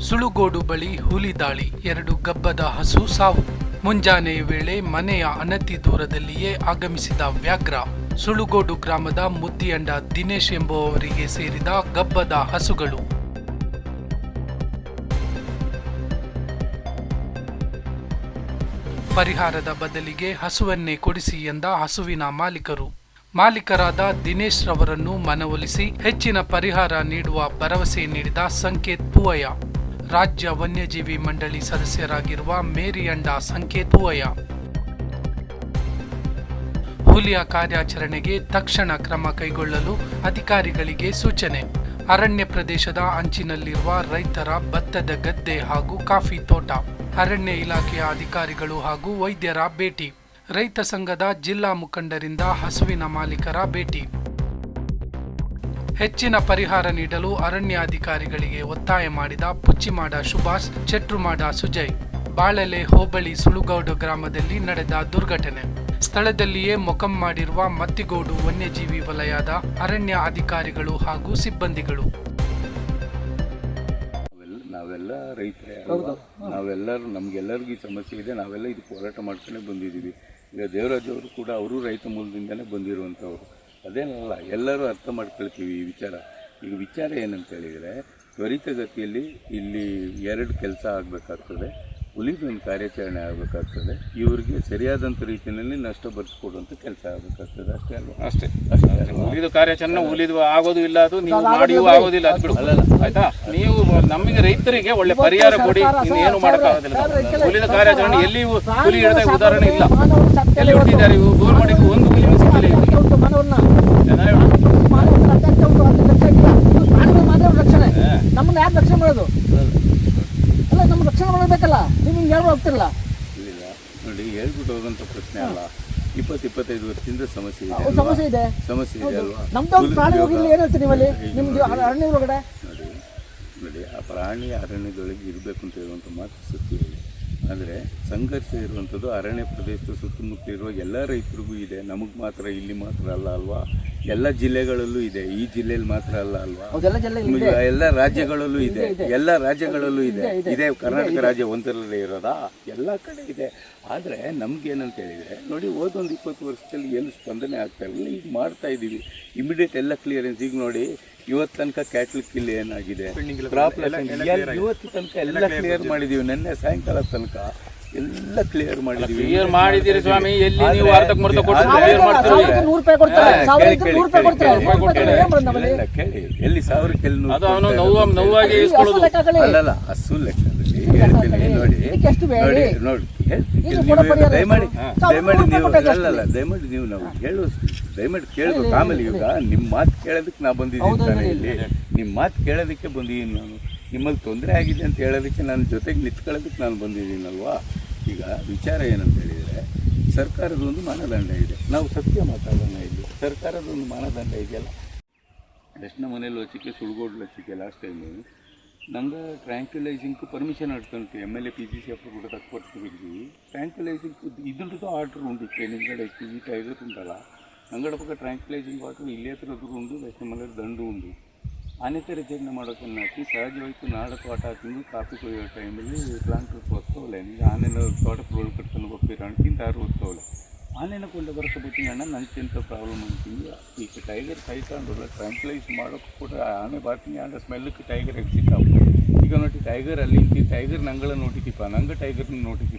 ಸುಳುಗೋಡು ಬಳಿ ಹುಲಿ ದಾಳಿ, ಎರಡು ಗಬ್ಬದ ಹಸು ಸಾವು. ಮುಂಜಾನೆ ವೇಳೆ ಮನೆಯ ಅನತಿ ದೂರದಲ್ಲಿಯೇ ಆಗಮಿಸಿದ ವ್ಯಾಘ್ರ, ಸುಳುಗೋಡು ಗ್ರಾಮದ ಮುದ್ದಿಯಂಡ ದಿನೇಶ್ ಎಂಬುವವರಿಗೆ ಸೇರಿದ ಗಬ್ಬದ ಹಸುಗಳು. ಪರಿಹಾರದ ಬದಲಿಗೆ ಹಸುವನ್ನೇ ಕೊಡಿಸಿ ಎಂದ ಹಸುವಿನ ಮಾಲೀಕರು. ಮಾಲೀಕರಾದ ದಿನೇಶ್ ರವರನ್ನು ಮನವೊಲಿಸಿ ಹೆಚ್ಚಿನ ಪರಿಹಾರ ನೀಡುವ ಭರವಸೆ ನೀಡಿದ ಸಂಕೇತ್ ಪೂವಯ್ಯ. ರಾಜ್ಯ ವನ್ಯಜೀವಿ ಮಂಡಳಿ ಸದಸ್ಯರಾಗಿರುವ ಮೇರಿಯಂಡ ಸಂಕೇತ್ ಪೂವಯ್ಯ ಹುಲಿಯ ಕಾರ್ಯಾಚರಣೆಗೆ ತಕ್ಷಣ ಕ್ರಮ ಕೈಗೊಳ್ಳಲು ಅಧಿಕಾರಿಗಳಿಗೆ ಸೂಚನೆ. ಅರಣ್ಯ ಪ್ರದೇಶದ ಅಂಚಿನಲ್ಲಿರುವ ರೈತರ ಭತ್ತದ ಗದ್ದೆ ಹಾಗೂ ಕಾಫಿ ತೋಟ, ಅರಣ್ಯ ಇಲಾಖೆಯ ಅಧಿಕಾರಿಗಳು ಹಾಗೂ ವೈದ್ಯರ ಭೇಟಿ. ರೈತ ಸಂಘದ ಜಿಲ್ಲಾ ಮುಖಂಡರಿಂದ ಹಸುವಿನ ಮಾಲೀಕರ ಭೇಟಿ. ಹೆಚ್ಚಿನ ಪರಿಹಾರ ನೀಡಲು ಅರಣ್ಯ ಅಧಿಕಾರಿಗಳಿಗೆ ಒತ್ತಾಯ ಮಾಡಿದ ಪುಚ್ಚಿಮಾಡ ಸುಭಾಷ್ ಚೆಟ್ರುಮಾಡ ಸುಜಯ್. ಬಾಳೆಲೆ ಹೋಬಳಿ ಸುಳುಗೌಡು ಗ್ರಾಮದಲ್ಲಿ ನಡೆದ ದುರ್ಘಟನೆ. ಸ್ಥಳದಲ್ಲಿಯೇ ಮೊಕಂ ಮಾಡಿರುವ ಮತ್ತಿಗೋಡು ವನ್ಯಜೀವಿ ವಲಯದ ಅರಣ್ಯ ಅಧಿಕಾರಿಗಳು ಹಾಗೂ ಸಿಬ್ಬಂದಿಗಳು. ನಾವೆಲ್ಲ ನಾವೆಲ್ಲ ರೈತರೇ ಅಲ್ವಾ? ನಾವೆಲ್ಲರೂ ನಮಗೆಲ್ಲರಿಗೂ ಈ ಸಮಸ್ಯೆ ಇದೆ. ನಾವೆಲ್ಲ ಇದಕ್ಕೆ ಹೋರಾಟ ಮಾಡ್ತಾನೆ ಬಂದಿದ್ದೀವಿ. ಈಗ ದೇವರಾಜ್ ಅವರು ಕೂಡ ಅವರು ರೈತ ಮೂಲದಿಂದಲೇ ಬಂದಿರುವಂಥವ್ರು. ಅದೇನಲ್ಲ ಎಲ್ಲರೂ ಅರ್ಥ ಮಾಡ್ಕೊಳ್ತೀವಿ ಈ ವಿಚಾರ. ಈಗ ವಿಚಾರ ಏನಂತ ಹೇಳಿದರೆ ತ್ವರಿತಗತಿಯಲ್ಲಿ ಇಲ್ಲಿ ಎರಡು ಕೆಲಸ ಆಗಬೇಕಾಗ್ತದೆ. ಹುಲಿದೊಂದು ಕಾರ್ಯಾಚರಣೆ ಆಗಬೇಕಾಗ್ತದೆ. ಇವರಿಗೆ ಸರಿಯಾದಂಥ ರೀತಿಯಲ್ಲಿ ನಷ್ಟ ಬರೆಸ್ಕೊಡುವಂಥ ಕೆಲಸ ಆಗಬೇಕಾಗ್ತದೆ. ಅಷ್ಟೇ ಅಲ್ವಾ? ಅಷ್ಟೇ. ಅಷ್ಟೇ ಉಳಿದು ಕಾರ್ಯಾಚರಣೆ ಉಳಿದು ಆಗೋದು ಇಲ್ಲ ಅದು ನೀವು ಮಾಡಿಯೂ ಆಗೋದಿಲ್ಲ ಅದು ಬಿಡು. ಆಯ್ತಾ? ನೀವು ನಮಗೆ ರೈತರಿಗೆ ಒಳ್ಳೆ ಪರಿಹಾರ ಕೊಡಿ. ಏನು ಮಾಡೋಕ್ಕಾಗೋದಿಲ್ಲ. ಉಳಿದ ಕಾರ್ಯಾಚರಣೆ ಎಲ್ಲಿ ಹುಲಿ ಹಿಡಿದ ಉದಾಹರಣೆ ಇಲ್ಲ. ಎಲ್ಲಿ ಹೊಟ್ಟಿದ್ದಾರೆ? ಇವು ಗೋಲ್ ಮಾಡಿ ಒಂದು ಹುಲಿ ಸಿಕ್ಕಿಲ್ಲ ಇವರಿಗೆ. ಜನ ರಕ್ಷಣೆ ನಮ್ಮನ್ನ ಯಾರು ರಕ್ಷಣೆ ಮಾಡೋದು? ಅಲ್ಲ ನಮ್ಮ ರಕ್ಷಣೆ ಮಾಡಬೇಕಲ್ಲ. ನೀವು ಯಾರು ಹೋಗ್ತಿರಲ್ಲ ಇಲ್ಲ. ನೋಡಿ ಹೇಳ್ಬಿಟ್ಟು ಹೋಗೋಂಥ ಪ್ರಶ್ನೆ ಅಲ್ಲ. ಇಪ್ಪತ್ತು ಇಪ್ಪತ್ತೈದು ವರ್ಷದಿಂದ ಸಮಸ್ಯೆ ಇದೆ ಸಮಸ್ಯೆ ಇದೆ. ಸಮಸ್ಯೆ ಇದೆ ಅಲ್ವಾ? ನಮ್ದು ಪ್ರಾಣಿ ಹೋಗಿಲ್ಲ ಏನು ಹೇಳ್ತೀರಿ ನೀವಲ್ಲಿ ನಿಮ್ದು ಅರಣ್ಯ ಒಳಗಡೆ? ನೋಡಿ ನೋಡಿ ಆ ಪ್ರಾಣಿ ಅರಣ್ಯದೊಳಗೆ ಇರಬೇಕು ಅಂತ ಹೇಳುವಂಥ ಮಾತು ಸತ್ಯ ಆದರೆ ಸಂಘರ್ಷ ಇರುವಂಥದ್ದು ಅರಣ್ಯ ಪ್ರದೇಶದ ಸುತ್ತಮುತ್ತ ಇರುವ ಎಲ್ಲ ರೈತರಿಗೂ ಇದೆ. ನಮಗೆ ಮಾತ್ರ ಇಲ್ಲಿ ಮಾತ್ರ ಅಲ್ಲ ಅಲ್ವಾ? ಎಲ್ಲ ಜಿಲ್ಲೆಗಳಲ್ಲೂ ಇದೆ. ಈ ಜಿಲ್ಲೆಯಲ್ಲಿ ಮಾತ್ರ ಅಲ್ಲ ಅಲ್ವಾ? ಎಲ್ಲ ರಾಜ್ಯಗಳಲ್ಲೂ ಇದೆ. ಎಲ್ಲ ರಾಜ್ಯಗಳಲ್ಲೂ ಇದೆ. ಇದೆ ಕರ್ನಾಟಕ ರಾಜ್ಯ ಒಂದರಲ್ಲೇ ಇರೋದಾ? ಎಲ್ಲ ಕಡೆ ಇದೆ. ಆದರೆ ನಮ್ಗೇನಂತ ಹೇಳಿದರೆ ನೋಡಿ ಹೋದೊಂದು ಇಪ್ಪತ್ತು ವರ್ಷದಲ್ಲಿ ಏನು ಸ್ಪಂದನೆ ಆಗ್ತಾ ಇರಲಿಲ್ಲ. ಈಗ ಮಾಡ್ತಾ ಇದ್ದೀವಿ ಇಮಿಡಿಯೇಟ್ ಎಲ್ಲ ಕ್ಲಿಯರೆನ್ಸ್ ಈಗ ನೋಡಿ ಇವತ್ತು ತನಕ ಕ್ಯಾಟಲ್ ಕಿಲ್ ಏನಾಗಿದೆ? ಪ್ರಾಬ್ಲಮ್ ಇವತ್ತು ತನಕ ಎಲ್ಲ ಕ್ಲಿಯರ್ ಮಾಡಿದೀವಿ. ನಿನ್ನೆ ಸಾಯಂಕಾಲ ತನಕ ಎಲ್ಲ ಕ್ಲಿಯರ್ ಮಾಡಿದೀವಿ. ಕ್ಲಿಯರ್ ಮಾಡಿದಿರಿ ಸ್ವಾಮಿ. ಎಲ್ಲಿ ನೀವು ಅರ್ಧಕ್ಕೆ ಮುರ್ತ ಕೊಟ್ಟು ಕ್ಲಿಯರ್ ಮಾಡ್ತೀರಿ? ಕೇಳಿ, ಎಲ್ಲಿ ಸಾವಿರಕ್ಕೆ ಎಲ್ಲಿ ನೂರು ಅದು ಅವನು ನೋವು? ನೋವಾಗಿ ಇಸ್ಕೊಳ್ಳೋದು. ಅಲ್ಲಲ್ಲ ಹಸು ಲೆಕ್ಕದಲ್ಲಿ ಹೇಳ್ತೀನಿ. ನೋಡಿ? ನೋಡಿ ನೋಡಿ ಹೇಳ್ತೀನಿ. ದಯಮಾಡಿ? ದಯಮಾಡಿ ನೀವು ಅಲ್ಲಲ್ಲ ದಯಮಾಡಿ ನೀವು ನಾವು ಕೇಳುವಷ್ಟು ದಯಮಾಡಿ ಕೇಳಬೇಕು ಆಮೇಲೆ ಈಗ ನಿಮ್ಮ ಮಾತು ಕೇಳೋದಕ್ಕೆ ನಾ ಬಂದಿದ್ದೀನಿ ತಾನೇ ಇಲ್ಲಿ. ನಿಮ್ಮ ಮಾತು ಕೇಳೋದಕ್ಕೆ ಬಂದಿದ್ದೀನಿ ನಾನು. ನಿಮ್ಮಲ್ಲಿ ತೊಂದರೆ ಆಗಿದೆ ಅಂತ ಹೇಳೋದಕ್ಕೆ ನಾನು ಜೊತೆಗೆ ನಿಂತ್ಕೊಳ್ಳೋದಕ್ಕೆ ನಾನು ಬಂದಿದ್ದೀನಲ್ವಾ? ಈಗ ವಿಚಾರ ಏನಂತ ಹೇಳಿದರೆ ಸರ್ಕಾರದ ಒಂದು ಮಾನದಂಡ ಇದೆ. ನಾವು ಸತ್ಯ ಮಾತಾಡೋಣ ಇಲ್ಲಿ. ಸರ್ಕಾರದ ಒಂದು ಮಾನದಂಡ ಇದೆಯಲ್ಲ? ನಮ್ಮ ಮನೇಲಿ ಹಚ್ಚಿಕೆ ಸುಳ್ಗೋಡು ಹಚ್ಚಿಕೆ ಲಾಸ್ಟ್ ಟೈಮು ನಂಗೆ ಟ್ರ್ಯಾಂಕ್ಯುಲೈಸಿಂಗ್ permission ಅಡ್ಕೊಂತು M L A P G C ಅಪ್ಪ ಕೂಡ ತಕ್ಕೊಡ್ತೀವಿ ಟ್ರ್ಯಾಂಕ್ಯುಲೈಸಿಂಗ್ ಇದ್ರದ್ದು ಆರ್ಡ್ರ್ ಕಡೆ ನಿಂಗಡೆ ಈ ಟೈಗರ್ ಉಂಟಲ್ಲ? ಅಂಗಡ ಪಕ್ಕ ಟ್ರ್ಯಾಂಕ್ಯುಲೈಸಿಂಗ್ ವಾಟರ್ ಇಲ್ಲೇ ಹತ್ರದ್ದು ಉಂಡು ಲಕ್ಷ್ಮೀ ದಂಡು ಉಂಡು ಆನೆ ಥರ ಜೀರ್ಣ ಮಾಡೋಕ್ಕನ್ನು ಹಾಕಿ ಸಹಜವಾಗಿ ನಾಡ ತೋಟ ಹಾಕಿಂದು ಕಾಫಿ ಕೊಯ್ಯೋ ಟೈಮಲ್ಲಿ ಪ್ಲಾಂಟ್ ಒತ್ತವಲೆ ಈಗ ಆನೆನ ತೋಟಕ್ಕೆ ರೋಲ್ ಕಟ್ಕೊಂಡು ಹೋಗ್ತೀರ ಅಣ್ಕಿಂತ ಯಾರು ಒತ್ತವಲೆ ಆನೆನ ಕೊಂಡ ಬರಕ್ಕೆ ಬರ್ತೀನಿ ಅಣ್ಣ ನನಗೆಂತ ಪ್ರಾಬ್ಲಮ್ ಅಂತೀನಿ ಈಗ ಟೈಗರ್ ಕೈಕೊಂಡಲ್ಲ ಟ್ರಾಂಕ್ಲೈಸ್ ಮಾಡೋಕ್ಕೂ ಕೂಡ ಆನೆ ಬರ್ತೀನಿ ಆಂಡ ಸ್ಮೆಲ್ಲಕ್ಕೆ ಟೈಗರ್ ಎಕ್ಸಿಟ್ ಈಗ ನೋಡಿ ಟೈಗರ್ ಅಲ್ಲಿ ನಿಂತು ಟೈಗರ್ ನಂಗಳ ನೋಟಿತಿಪ್ಪ ನಂಗೆ ಟೈಗರ್ನ ನೋಟಿತಿಪ್ಪ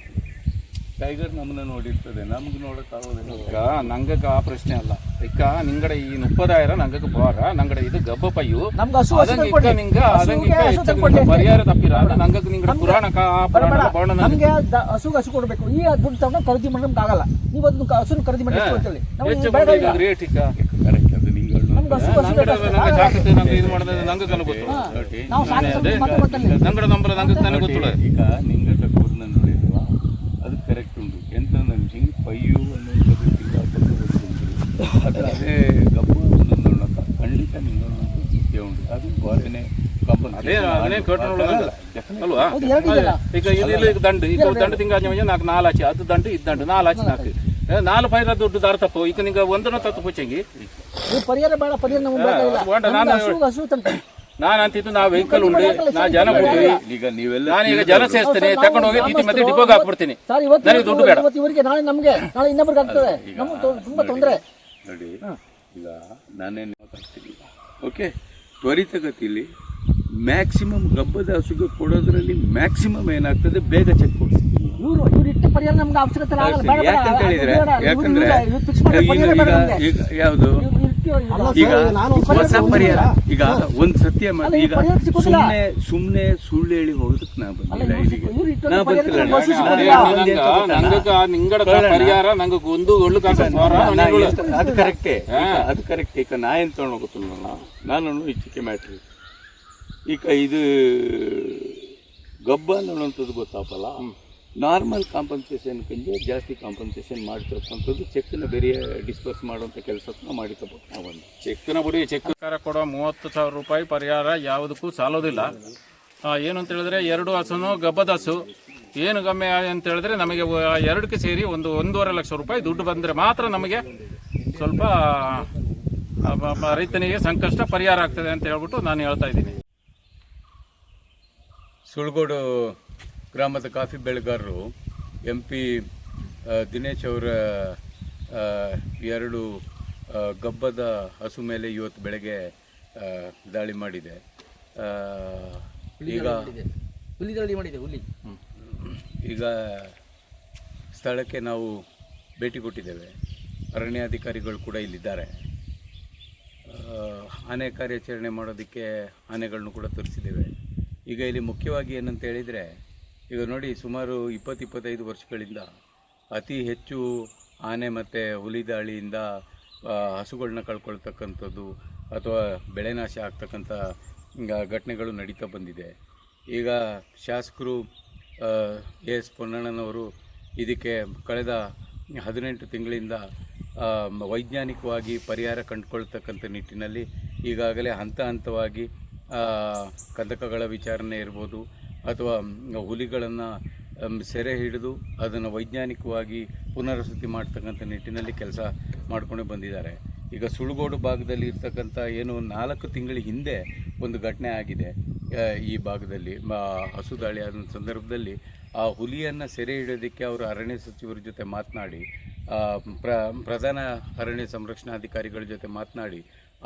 ಟೈಗರ್ ನಮ್ಮನ್ನ ನೋಡಿರ್ತದೆ ನಮ್ಗೆ ನೋಡೋಕ್ಕಾಗೋದಿಲ್ಲ ಈಗ ನಂಗಕ್ಕೆ ಆ ಪ್ರಶ್ನೆ ಅಲ್ಲ. ಇಕ್ಕ ನಿಂಗಡೆ ಈ ಮುಪ್ಪದಾಯಿರ ನಂಗಕ್ಕೆ ಬಾರ ನಂಗಡೆ ಇದು ಗಬ್ಬ ಪಯ್ಯು ನಮ್ಗೆ ಹಸು ಹಸು ಅದಂಗೆ ತಂದ್ಕೊಡಿ. ಇಕ್ಕ ನಿಂಗ ಅದಂಗೆ ಇಕ್ಕ ಹಸುಗೆ ಹಸು ಹೆಚ್ಚು ತಂದ್ಕೊಡಿ. ನಿಂಗ ಪರಿಹಾರ ತಪ್ಪಿರ. ನಂಗಕ್ಕೆ ನಿಂಗಡೆ ಪುರಾಣ ಕಾ ಆ ಪುರಾಣ ನಮ್ಗೆ ಹಸುಗೆ ಹಸು ಕೊಡಬೇಕು. ಈ ದುಡ್ಡು ತಗೊಂಡು ಖರೀದಿ ಮಾಡಿ ನಮ್ಗೆ ಆಗಲ್ಲ. ನೀವು ಅದನ್ನ ಹಸುನ ಖರೀದಿ ಮಾಡಿ ಎಷ್ಟು ನಮ್ಗೆ ಬೇಡ. ಈಗ. ರೇಟ್ ಇಕ್ಕ ಕರೆಕ್ಟ್ ಅದು ನಿಂಗೆ ನಮ್ಗೆ ಹಸು ಹಸು ನಂಗಡ ನಂಗೆ ಅಷ್ಟೇ. ಜಾಗೃತಿ ನಂಗೆ ಇದು ಮಾಡಿದ್ರೆ ನಂಗೆ ಕನ ಗೊತ್ತು. ನೋಡಿ ನಾವು ಸಾಕು ಅದೇ. ಮತ್ತೆ ಗೊತ್ತಲ್ಲ. ನಂಗಡ ನಂಬರ ನಂಗೆ ನನಗೆ ಗೊತ್ತಿಲ್ಲ. ಈಗ ನಿಂಗೆ ತಗೊರ್ನ ನೋಡಿಲ್ವಾ ಅದು ಕರೆಕ್ಟ್ ಉಂಟು ಎಂತ ನನಗೆ ಪಯ್ಯು ಅನ್ನುವಂಥದ್ದು ಸಿಕ್ಕಾಪಟ್ಟೆ ಗೊತ್ತುಂಟು ಅದು ಅದೇ ಗಬ್ಬು ಅನ್ನೋದು ನೋಡಕ್ಕ ಖಂಡಿತ ನಿಂಗೊಂದು ಸತ್ಯ ಕೇಟ್ ಅಲ್ವಾ. ಈಗ ಇಲ್ಲಿ ಈಗ ದಂಡ ಈಗ ದಂಡು ತಿಂಗಳ ನಾಲ್ಕು ಹಚ್ಚಿ ಅದು ದಂಡ ಇದು ದಂಡು ನಾಲ್ ಆಚೆ ನಾಲ್ಕು. ಏ, ನಾಲ್ಕು ಪೈರ ದುಡ್ಡು ದಾರ ತಪ್ಪು. ಈಗ ನಿಂಗೆ ಒಂದನ್ನ ತತ್ತು ಪುಚ್ಚಂಗಿ ಪರಿಹಾರ ಬೇಡ ನಾನು- ನಾನು ಅಂತಿದ್ದು ನಾ ವೆಹಿಕಲ್ ಉಂಡು ನಾ ಜನ ಕೊಡ್ತೀನಿ ಈಗ ನೀವೆಲ್ಲ ಈಗ ಜನ ಸೇರಿಸ್ತೇನೆ. ತಗೊಂಡು ಹೋಗಿ ತೀತಿ ಮತ್ತೆ ಡಿಪೋಗೆ ಹಾಕ್ಬಿಡ್ತೀನಿ. ಸರ್ ಇವತ್ತು ನನಗೆ ದುಡ್ಡು ಬೇಡ. ಇವತ್ತು ಇವರಿಗೆ ನಾಳೆ ನಮಗೆ ನಾಳೆ ಇನ್ನೊಬ್ರಿಗೆ ಆಗ್ತದೆ. ನಮ್ಗೆ ತುಂಬಾ ತೊಂದರೆ. ನೋಡಿ ಈಗ ನಾನೇನು ಮಾತಾಡ್ತೀನಿ ಓಕೆ ತ್ವರಿತಗತಿಲಿ ಮ್ಯಾಕ್ಸಿಮಮ್ ಗಬ್ಬದ ಹಸುಗೆ ಕೊಡೋದ್ರಲ್ಲಿ ಮ್ಯಾಕ್ಸಿಮಮ್ ಏನಾಗ್ತದೆ ಬೇಗ ಚೆಕ್ ಕೊಡಿಸ್ತೀವಿ ಇವರು ಇವ್ರು ಇಟ್ಟ ಪರಿಹಾರ ನಮ್ಗೆ ಅವಶ್ಯಕತೆ ಆಗಲ್ಲ ಬೇಡ, ಬೇಡ, ಯಾಕಂತ ಹೇಳಿದ್ರೆ ಯಾಕಂದ್ರೆ ಈಗ ಯಾವುದು? ಈಗ ಹೊಸ ಪರಿಹಾರ. ಈಗ ಒಂದ್ ಸತ್ಯ ಮಾಡಿ ಈಗ ಸುಮ್ಮನೆ ಸುಮ್ಮನೆ ಸುಮ್ನೆ ಸುಮ್ನೆ ಸುಳ್ಳು ಹೇಳಿ ಹೋಗೋದಕ್ಕೆ ನಾ ಬಂದಿಲ್ಲ ಇಲ್ಲಿಗೆ. ನಾ ಬಂದಿಲ್ಲ ಪರಿಹಾರ ನಂಗೆ ಒಂದು ಒಳ್ಳೆ ಅದು ಕರೆಕ್ಟೇ ಅದು ಕರೆಕ್ಟ್ ಈಗ ನಾ ಏನು ತಗೊಂಡು ಹೋಗುತ್ತಿಲ್ಲ ನಾನು? ಇಚ್ಛಿಕೆ ಮ್ಯಾಟ್ರಿ ಈಗ ಇದು ಗಬ್ಬ ಅನ್ನೋಂಥದ್ದು ಗೊತ್ತಾಪಲ್ಲ? ನಾರ್ಮಲ್ ಕಾಂಪನ್ಸೇಷನ್ ಕಂಜೆ ಜಾಸ್ತಿ ಕಾಂಪನ್ಸೇಷನ್ ಮಾಡ್ತಿರ್ತಕ್ಕಂಥದ್ದು ಚೆಕ್ನ ಬೇರೆ ಡಿಸ್ಪರ್ಸ್ ಮಾಡುವಂಥ ಕೆಲಸನ ಮಾಡಿಕೋಬೇಕು ನಾವೊಂದು. ಚೆಕ್ನ ಬಿಡಿ ಚೆಕ್ ಸರ್ಕಾರ ಕೊಡೋ ಮೂವತ್ತು ಸಾವಿರ ರೂಪಾಯಿ ಪರಿಹಾರ ಯಾವುದಕ್ಕೂ ಸಾಲೋದಿಲ್ಲ. ಆ, ಏನು ಅಂತ ಹೇಳಿದ್ರೆ ಎರಡು ಹಸುನು ಗಬ್ಬದ ಹಸು. ಏನು ಗಮ್ಮೆ ಅಂತ ಹೇಳಿದ್ರೆ ನಮಗೆ ಎರಡಕ್ಕೆ ಸೇರಿ ಒಂದು ಒಂದೂವರೆ ಲಕ್ಷ ರೂಪಾಯಿ ದುಡ್ಡು ಬಂದರೆ ಮಾತ್ರ ನಮಗೆ ಸ್ವಲ್ಪ ರೈತನಿಗೆ ಸಂಕಷ್ಟ ಪರಿಹಾರ ಆಗ್ತದೆ ಅಂತ ಹೇಳ್ಬಿಟ್ಟು ನಾನು ಹೇಳ್ತಾ ಇದ್ದೀನಿ. ಸುಳ್ಗೋಡು ಗ್ರಾಮದ ಕಾಫಿ ಬೆಳೆಗಾರರು ಎಂ ಪಿ ದಿನೇಶ್ ಅವರ ಎರಡು ಗಬ್ಬದ ಹಸು ಮೇಲೆ ಇವತ್ತು ಬೆಳಗ್ಗೆ ದಾಳಿ ಮಾಡಿದೆ. ಈಗ ದಾಳಿ ಮಾಡಿದೆ ಹುಲಿ. ಈಗ ಸ್ಥಳಕ್ಕೆ ನಾವು ಭೇಟಿ ಕೊಟ್ಟಿದ್ದೇವೆ. ಅರಣ್ಯಾಧಿಕಾರಿಗಳು ಕೂಡ ಇಲ್ಲಿದ್ದಾರೆ. ಆನೆ ಕಾರ್ಯಾಚರಣೆ ಮಾಡೋದಕ್ಕೆ ಆನೆಗಳನ್ನು ಕೂಡ ತರಿಸಿದ್ದೇವೆ. ಈಗ ಇಲ್ಲಿ ಮುಖ್ಯವಾಗಿ ಏನಂತ ಹೇಳಿದರೆ ಈಗ ನೋಡಿ ಸುಮಾರು ಇಪ್ಪತ್ತು ಇಪ್ಪತ್ತೈದು ವರ್ಷಗಳಿಂದ ಅತಿ ಹೆಚ್ಚು ಆನೆ ಮತ್ತು ಹುಲಿ ದಾಳಿಯಿಂದ ಹಸುಗಳನ್ನ ಕಳ್ಕೊಳ್ತಕ್ಕಂಥದ್ದು ಅಥವಾ ಬೆಳೆ ನಾಶ ಆಗ್ತಕ್ಕಂಥ ಘಟನೆಗಳು ನಡೀತಾ ಬಂದಿದೆ. ಈಗ ಶಾಸಕರು ಎ ಎಸ್ ಪೊನ್ನಣ್ಣನವರು ಇದಕ್ಕೆ ಕಳೆದ ಹದಿನೆಂಟು ತಿಂಗಳಿಂದ ವೈಜ್ಞಾನಿಕವಾಗಿ ಪರಿಹಾರ ಕಂಡುಕೊಳ್ತಕ್ಕಂಥ ನಿಟ್ಟಿನಲ್ಲಿ ಈಗಾಗಲೇ ಹಂತ ಹಂತವಾಗಿ ಕಂದಕಗಳ ವಿಚಾರಣೆ ಇರ್ಬೋದು ಅಥವಾ ಹುಲಿಗಳನ್ನು ಸೆರೆ ಹಿಡಿದು ಅದನ್ನು ವೈಜ್ಞಾನಿಕವಾಗಿ ಪುನರ್ವಸತಿ ಮಾಡ್ತಕ್ಕಂಥ ನಿಟ್ಟಿನಲ್ಲಿ ಕೆಲಸ ಮಾಡಿಕೊಂಡು ಬಂದಿದ್ದಾರೆ. ಈಗ ಸುಳ್ಗೋಡು ಭಾಗದಲ್ಲಿ ಇರ್ತಕ್ಕಂಥ ಏನು ನಾಲ್ಕು ತಿಂಗಳ ಹಿಂದೆ ಒಂದು ಘಟನೆ ಆಗಿದೆ ಈ ಭಾಗದಲ್ಲಿ ಹಸುದಾಳಿ ಹಸು ದಾಳಿ ಆದ ಸಂದರ್ಭದಲ್ಲಿ ಆ ಹುಲಿಯನ್ನು ಸೆರೆ ಹಿಡಿಯೋದಕ್ಕೆ ಅವರು ಅರಣ್ಯ ಸಚಿವರ ಜೊತೆ ಮಾತನಾಡಿ ಪ್ರ, ಪ್ರಧಾನ ಅರಣ್ಯ ಸಂರಕ್ಷಣಾಧಿಕಾರಿಗಳ ಜೊತೆ ಮಾತನಾಡಿ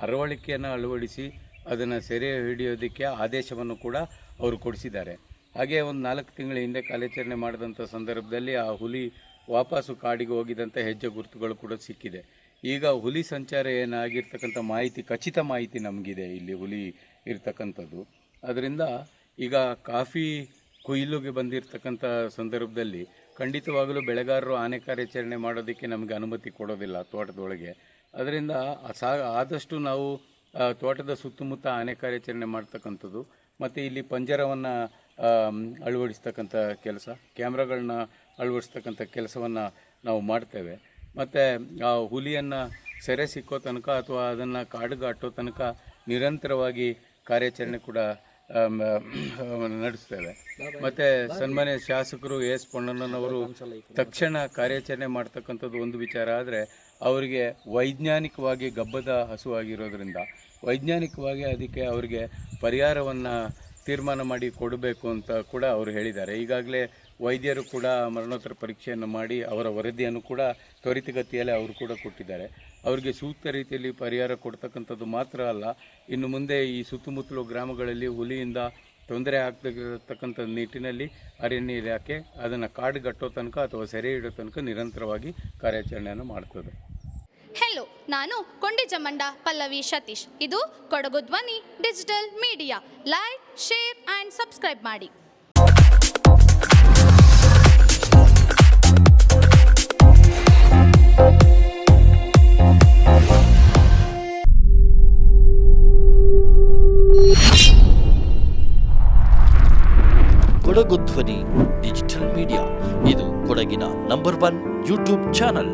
ಅರವಳಿಕೆಯನ್ನು ಅಳವಡಿಸಿ ಅದನ್ನು ಸೆರೆ ಹಿಡಿಯೋದಕ್ಕೆ ಆದೇಶವನ್ನು ಕೂಡ ಅವರು ಕೊಡಿಸಿದ್ದಾರೆ. ಹಾಗೆ ಒಂದು ನಾಲ್ಕು ತಿಂಗಳ ಹಿಂದೆ ಕಾರ್ಯಾಚರಣೆ ಮಾಡಿದಂಥ ಸಂದರ್ಭದಲ್ಲಿ ಆ ಹುಲಿ ವಾಪಸ್ಸು ಕಾಡಿಗೆ ಹೋಗಿದಂಥ ಹೆಜ್ಜೆ ಗುರುತುಗಳು ಕೂಡ ಸಿಕ್ಕಿದೆ. ಈಗ ಹುಲಿ ಸಂಚಾರ ಏನಾಗಿರ್ತಕ್ಕಂಥ ಮಾಹಿತಿ, ಖಚಿತ ಮಾಹಿತಿ ನಮಗಿದೆ ಇಲ್ಲಿ ಹುಲಿ ಇರ್ತಕ್ಕಂಥದ್ದು. ಅದರಿಂದ ಈಗ ಕಾಫಿ ಕೊಯ್ಲುಗೆ ಬಂದಿರತಕ್ಕಂಥ ಸಂದರ್ಭದಲ್ಲಿ ಖಂಡಿತವಾಗಲೂ ಬೆಳೆಗಾರರು ಆನೆ ಕಾರ್ಯಾಚರಣೆ ಮಾಡೋದಕ್ಕೆ ನಮಗೆ ಅನುಮತಿ ಕೊಡೋದಿಲ್ಲ ತೋಟದೊಳಗೆ. ಅದರಿಂದ ಸಾ, ಆದಷ್ಟು ನಾವು ತೋಟದ ಸುತ್ತಮುತ್ತ ಆನೆ ಕಾರ್ಯಾಚರಣೆ ಮಾಡ್ತಕ್ಕಂಥದ್ದು. ಮತ್ತು ಇಲ್ಲಿ ಪಂಜರವನ್ನು ಅಳವಡಿಸ್ತಕ್ಕಂಥ ಕೆಲಸ, ಕ್ಯಾಮ್ರಾಗಳನ್ನ ಅಳವಡಿಸ್ತಕ್ಕಂಥ ಕೆಲಸವನ್ನು ನಾವು ಮಾಡ್ತೇವೆ. ಮತ್ತು ಆ ಹುಲಿಯನ್ನು ಸೆರೆ ಸಿಕ್ಕೋ ತನಕ ಅಥವಾ ಅದನ್ನು ಕಾಡುಗಾಟೋ ತನಕ ನಿರಂತರವಾಗಿ ಕಾರ್ಯಾಚರಣೆ ಕೂಡ ನಡೆಸ್ತೇವೆ. ಮತ್ತು ಸನ್ಮಾನ್ಯ ಶಾಸಕರು ಎಸ್ ಪೊಣ್ಣನವರು ತಕ್ಷಣ ಕಾರ್ಯಾಚರಣೆ ಮಾಡ್ತಕ್ಕಂಥದ್ದು ಒಂದು ವಿಚಾರ. ಆದರೆ ಅವರಿಗೆ ವೈಜ್ಞಾನಿಕವಾಗಿ ಗಬ್ಬದ ಹಸು ಆಗಿರೋದ್ರಿಂದ ವೈಜ್ಞಾನಿಕವಾಗಿ ಅದಕ್ಕೆ ಅವರಿಗೆ ಪರಿಹಾರವನ್ನು ತೀರ್ಮಾನ ಮಾಡಿ ಕೊಡಬೇಕು ಅಂತ ಕೂಡ ಅವರು ಹೇಳಿದ್ದಾರೆ. ಈಗಾಗಲೇ ವೈದ್ಯರು ಕೂಡ ಮರಣೋತ್ತರ ಪರೀಕ್ಷೆಯನ್ನು ಮಾಡಿ ಅವರ ವರದಿಯನ್ನು ಕೂಡ ತ್ವರಿತಗತಿಯಲ್ಲಿ ಅವರು ಕೂಡ ಕೊಟ್ಟಿದ್ದಾರೆ. ಅವರಿಗೆ ಸೂಕ್ತ ರೀತಿಯಲ್ಲಿ ಪರಿಹಾರ ಕೊಡ್ತಕ್ಕಂಥದ್ದು ಮಾತ್ರ ಅಲ್ಲ, ಇನ್ನು ಮುಂದೆ ಈ ಸುತ್ತಮುತ್ತಲು ಗ್ರಾಮಗಳಲ್ಲಿ ಹುಲಿಯಿಂದ ತೊಂದರೆ ಆಗ್ತಿರತಕ್ಕಂಥ ನಿಟ್ಟಿನಲ್ಲಿ ಅರಣ್ಯ ಇಲಾಖೆ ಅದನ್ನು ಕಾಡುಗಟ್ಟೋ ತನಕ ಅಥವಾ ಸೆರೆ ಇಡೋ ತನಕ ನಿರಂತರವಾಗಿ ಕಾರ್ಯಾಚರಣೆಯನ್ನು ಮಾಡ್ತದೆ. ನಾನು ಕೊಂಡಿಜಮಂಡ ಪಲ್ಲವಿ ಸತೀಶ್. ಇದು Kodagu Dhwani digital media. Like share and subscribe ಮಾಡಿ. Kodagu Dhwani digital media. ಇದು ಕೊಡಗಿನ ನಂಬರ್ ಒನ್ ಯೂಟ್ಯೂಬ್ ಚಾನಲ್